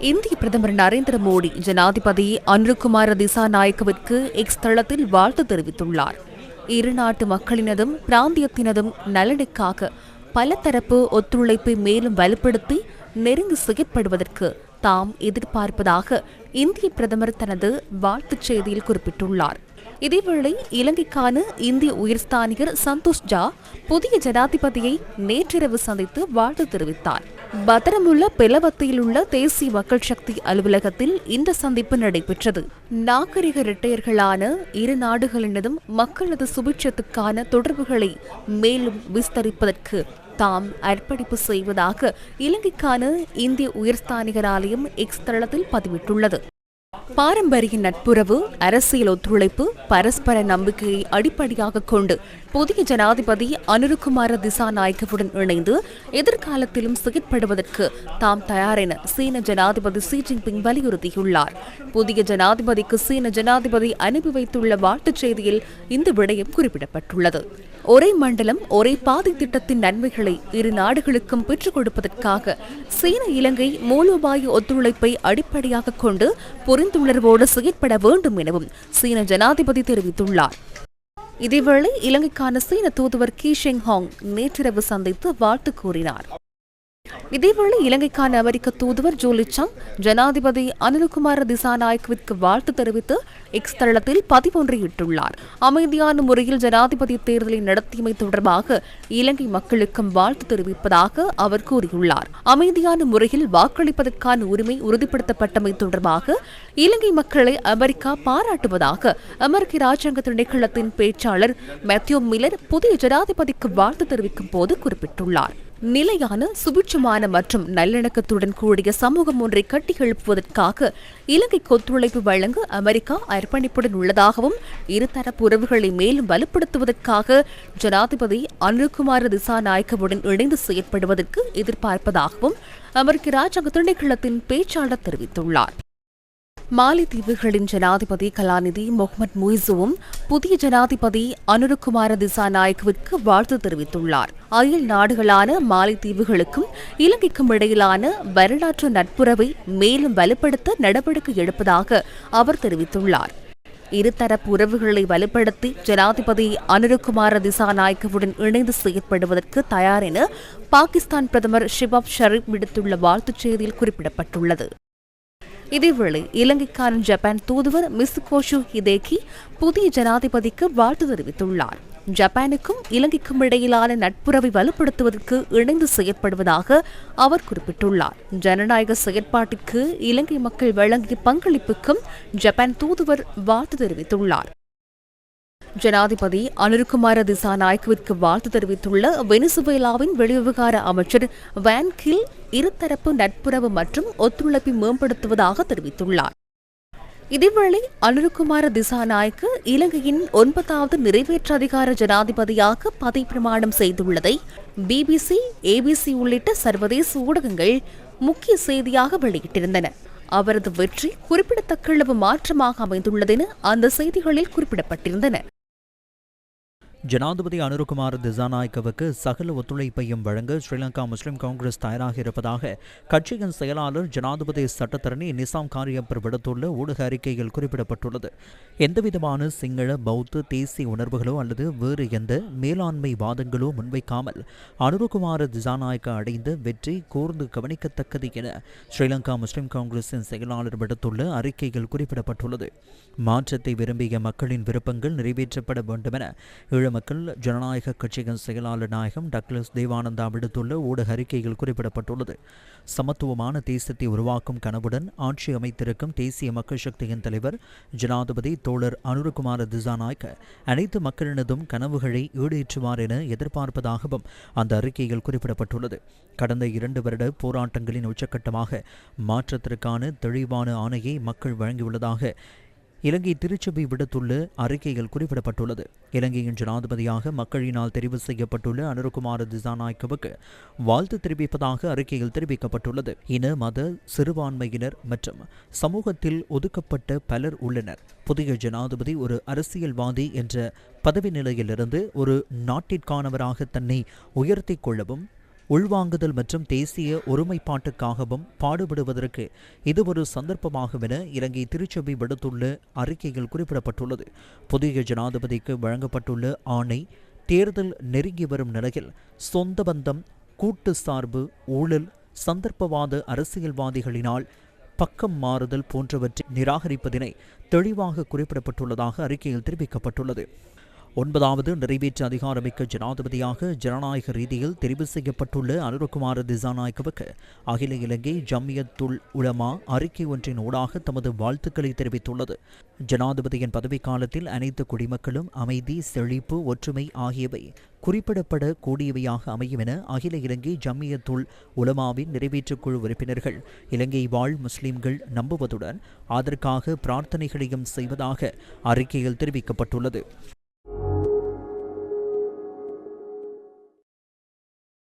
இந்திய பிரதமர் நரேந்திர மோடி ஜனாதிபதி அன்ருகுமார திசாநாயக்கவிற்கு எக்ஸ் தளத்தில் வாழ்த்து தெரிவித்துள்ளார். இரு நாட்டு மக்களினதும் பிராந்தியத்தினதும் நலனுக்காக பலதரப்பு ஒத்துழைப்பை மேலும் வலுப்படுத்தி நெருங்கி செயற்படுவதற்கு தாம் எதிர்பார்ப்பதாக இந்திய பிரதமர் தனது வாழ்த்துச் செய்தியில் குறிப்பிட்டுள்ளார். இதேவேளை இலங்கைக்கான இந்திய உயர்ஸ்தானிகர் சந்தோஷ் ஜா புதிய ஜனாதிபதியை நேற்றிரவு சந்தித்து வாழ்த்து தெரிவித்தார். பத்திரமுள்ள பெலவத்தையில் உள்ள தேசிய மக்கள் சக்தி அலுவலகத்தில் இந்த சந்திப்பு நடைபெற்றது. நாகரிக இரட்டையர்களான இரு நாடுகளினதும் மக்களது சுபிட்சத்துக்கான தொடர்புகளை மேலும் விஸ்தரிப்பதற்கு தாம் அர்ப்பணிப்பு செய்வதாக இலங்கைக்கான இந்திய உயர்ஸ்தானிகர் ஆலயம் எக்ஸ் தளத்தில் பதிவிட்டுள்ளது. பாரம்பரிய நட்புறவு அரசியல் ஒத்துழைப்பு பரஸ்பர நம்பிக்கையை அடிப்படையாக கொண்டு புதிய ஜனாதிபதி அனுருகுமார திசாநாயக்கவுடன் இணைந்து எதிர்காலத்திலும் செயற்படுவதற்கு தாம் தயார் என சீன ஜனாதிபதி ஷி ஜின்பிங் வலியுறுத்தியுள்ளார். புதிய ஜனாதிபதிக்கு சீன ஜனாதிபதி அனுப்பி வைத்துள்ள வாழ்த்துச் செய்தியில் இந்த விடயம் குறிப்பிடப்பட்டுள்ளது. ஒரே மண்டலம் ஒரே பாதை திட்டத்தின் நன்மைகளை இரு நாடுகளுக்கும் பெற்றுக் கொடுப்பதற்காக சீன இலங்கை மூலோபாய ஒத்துழைப்பை அடிப்படையாக கொண்டு புரிந்துணர்வோடு செயற்பட வேண்டும் எனவும் சீன ஜனாதிபதி தெரிவித்துள்ளார். இதேவேளை இலங்கைக்கான சீன தூதுவர் கி ஷெங் ஹாங் நேற்றிரவு சந்தித்து வாழ்த்து கூறினார். இதேவேளை இலங்கைக்கான அமெரிக்க தூதுவர் ஜூலி சங் ஜனாதிபதி அனில்குமார் திசாநாயக்கவிற்கு வாழ்த்து தெரிவித்து எக்ஸ் தளத்தில் பதிவொன்றியிட்டுள்ளார் அமைதியான முறையில் ஜனாதிபதி தேர்தலை நடத்தியமை தொடர்பாக இலங்கை மக்களுக்கும் வாழ்த்து தெரிவிப்பதாக அவர் கூறியுள்ளார். அமைதியான முறையில் வாக்களிப்பதற்கான உரிமை உறுதிப்படுத்தப்பட்டமை தொடர்பாக இலங்கை மக்களை அமெரிக்கா பாராட்டுவதாக அமெரிக்க ராஜாங்க திணைக்களத்தின் பேச்சாளர் மேத்யூ மில்லர் புதிய ஜனாதிபதிக்கு வாழ்த்து தெரிவிக்கும் போது குறிப்பிட்டுள்ளார். நிலையான சுபிட்சமான மற்றும் நல்லிணக்கத்துடன் கூடிய சமூகம் ஒன்றை கட்டி எழுப்புவதற்காக இலங்கைக்கு ஒத்துழைப்பு வழங்க அமெரிக்கா அர்ப்பணிப்புடன் உள்ளதாகவும் இருதரப்பு உறவுகளை மேலும் வலுப்படுத்துவதற்காக ஜனாதிபதி அனுகுமார திசாநாயக்கவுடன் இணைந்து செயற்படுவதற்கு எதிர்பார்ப்பதாகவும் அமெரிக்க ராஜாங்க திணைக்களத்தின் பேச்சாளர் தெரிவித்துள்ளார். மாலைத்தீவுகளின் ஜனாதிபதி கலாநிதி முகமது முய்சுவும் புதிய ஜனாதிபதி அனுருகுமார திசாநாயக்கவிற்கு வாழ்த்து தெரிவித்துள்ளார். அயல் நாடுகளான மாலைத்தீவுகளுக்கும் இலங்கைக்கும் இடையிலான வரலாற்று நட்புறவை மேலும் வலுப்படுத்த நடவடிக்கை எடுப்பதாக அவர் தெரிவித்துள்ளார். இருதரப்பு உறவுகளை வலுப்படுத்தி ஜனாதிபதி அனுருகுமார திசாநாயக்கவுடன் இணைந்து செயற்படுவதற்கு தயார் என பாகிஸ்தான் பிரதமர் ஷிபாப் ஷரீப் விடுத்துள்ள வாழ்த்துச் செய்தியில் குறிப்பிடப்பட்டுள்ளது. இதேவேளை இலங்கைக்கான ஜப்பான் தூதுவர் மிசுகோஷு ஹிதேகி புதிய ஜனாதிபதிக்கு வாழ்த்து தெரிவித்துள்ளார். ஜப்பானுக்கும் இலங்கைக்கும் இடையிலான நட்புறவை வலுப்படுத்துவதற்கு இணைந்து செயற்படுவதாக அவர் குறிப்பிட்டுள்ளார். ஜனநாயக செயற்பாட்டிற்கு இலங்கை மக்கள் வழங்கிய பங்களிப்புக்கும் ஜப்பான் தூதுவர் வாழ்த்து தெரிவித்துள்ளார். ஜனாதிபதி அனுருகுமார திசாநாயக்கவிற்கு வாழ்த்து தெரிவித்துள்ள வெனிசுவேலாவின் வெளிவிவகார அமைச்சர் வேன் கில் இருதரப்பு நட்புறவு மற்றும் ஒத்துழைப்பை மேம்படுத்துவதாக தெரிவித்துள்ளார். இதேவேளை அனுருகுமார திசாநாயக்கு இலங்கையின் ஒன்பதாவது நிறைவேற்ற அதிகார ஜனாதிபதியாக பதவி பிரமாணம் செய்துள்ளதை பிபிசி ஏபிசி உள்ளிட்ட சர்வதேச ஊடகங்கள் முக்கிய செய்தியாக வெளியிட்டிருந்தன. அவரது வெற்றி குறிப்பிடத்தக்களவு மாற்றமாக அமைந்துள்ளதென அந்த செய்திகளில் குறிப்பிடப்பட்டிருந்தன. ஜனாதிபதி அனுருகுமார் திசாநாயக்கவுக்கு சகல ஒத்துழைப்பையும் வழங்க ஸ்ரீலங்கா முஸ்லிம் காங்கிரஸ் தயாராக இருப்பதாக கட்சியின் செயலாளர் ஜனாதிபதி சட்டத்தரணி நிசாம் காரியப்பர் விடுத்துள்ள ஊடக அறிக்கையில் குறிப்பிடப்பட்டுள்ளது. எந்தவிதமான சிங்கள பௌத்த தேசிய உணர்வுகளோ அல்லது வேறு எந்த மேலாண்மை வாதங்களோ முன்வைக்காமல் அனுருகுமார் திசாநாயக்க அடைந்த வெற்றி கூர்ந்து கவனிக்கத்தக்கது என ஸ்ரீலங்கா முஸ்லிம் காங்கிரஸின் செயலாளர் விடுத்துள்ள அறிக்கையில் குறிப்பிடப்பட்டுள்ளது. மாற்றத்தை விரும்பிய மக்களின் விருப்பங்கள் நிறைவேற்றப்பட வேண்டுமென ஈழ மக்கள் ஜனநாயக கட்சியின் செயலாளர் நாயகம் டக்ளஸ் தேவானந்தா விடுத்துள்ள ஊடக அறிக்கையில் குறிப்பிடப்பட்டுள்ளது. சமத்துவமான தேசத்தை உருவாக்கும் கனவுடன் ஆட்சி அமைத்திருக்கும் தேசிய மக்கள் சக்தியின் தலைவர் ஜனாதிபதி தோழர் அனுருகுமார திசாநாயக்க அனைத்து மக்களினதும் கனவுகளை ஈடேற்றுவார் என எதிர்பார்ப்பதாகவும் அந்த அறிக்கையில் குறிப்பிடப்பட்டுள்ளது. கடந்த இரண்டு வருட போராட்டங்களின் உச்சக்கட்டமாக மாற்றத்திற்கான தெளிவான ஆணையை மக்கள் வழங்கியுள்ளதாக இலங்கை திருச்சபை விடுத்துள்ள அறிக்கையில் குறிப்பிடப்பட்டுள்ளது. இலங்கையின் ஜனாதிபதியாக மக்களினால் தெரிவு செய்யப்பட்டுள்ள அனுருகுமார திசாநாயக்கவுக்கு வாழ்த்து தெரிவிப்பதாக அறிக்கையில் தெரிவிக்கப்பட்டுள்ளது. இன மத சிறுபான்மையினர் மற்றும் சமூகத்தில் ஒதுக்கப்பட்ட பலர் உள்ளனர். புதிய ஜனாதிபதி ஒரு அரசியல்வாதி என்ற பதவி நிலையிலிருந்து ஒரு நாட்டிற்கானவராக தன்னை உயர்த்தி கொள்ளவும் உள்வாங்குதல் மற்றும் தேசிய ஒருமைப்பாட்டுக்காகவும் பாடுபடுவதற்கு இது ஒரு சந்தர்ப்பமாகும் என இலங்கை திருச்சபை விடுத்துள்ள அறிக்கையில் குறிப்பிடப்பட்டுள்ளது. புதிய ஜனாதிபதிக்கு வழங்கப்பட்டுள்ள ஆணை தேர்தல் நெருங்கி வரும் நிலையில் சொந்த பந்தம் கூட்டு சார்பு ஊழல் சந்தர்ப்பவாத அரசியல்வாதிகளினால் பக்கம் மாறுதல் போன்றவற்றை நிராகரிப்பதினை தெளிவாக குறிப்பிடப்பட்டுள்ளதாக அறிக்கையில் தெரிவிக்கப்பட்டுள்ளது. ஒன்பதாவது நிறைவேற்று அதிகாரமிக்க ஜனாதிபதியாக ஜனநாயக ரீதியில் தெரிவு செய்யப்பட்டுள்ள அனுரகுமார திசாநாயக்கவுக்கு அகில இலங்கை ஜம்மியத்துல் உலமா அறிக்கை ஒன்றின் ஊடாக தமது வாழ்த்துக்களை தெரிவித்துள்ளது. ஜனாதிபதியின் பதவிக்காலத்தில் அனைத்து குடிமக்களும் அமைதி செழிப்பு ஒற்றுமை ஆகியவை குறிப்பிடப்பட கூடியவையாக அமையும் என அகில இலங்கை ஜம்மியத்துல் உலமாவின் நிறைவேற்றுக் குழு உறுப்பினர்கள் இலங்கை வாழ் முஸ்லிம்கள் நம்புவதுடன் அதற்காக பிரார்த்தனைகளையும் செய்வதாக அறிக்கையில் தெரிவிக்கப்பட்டுள்ளது.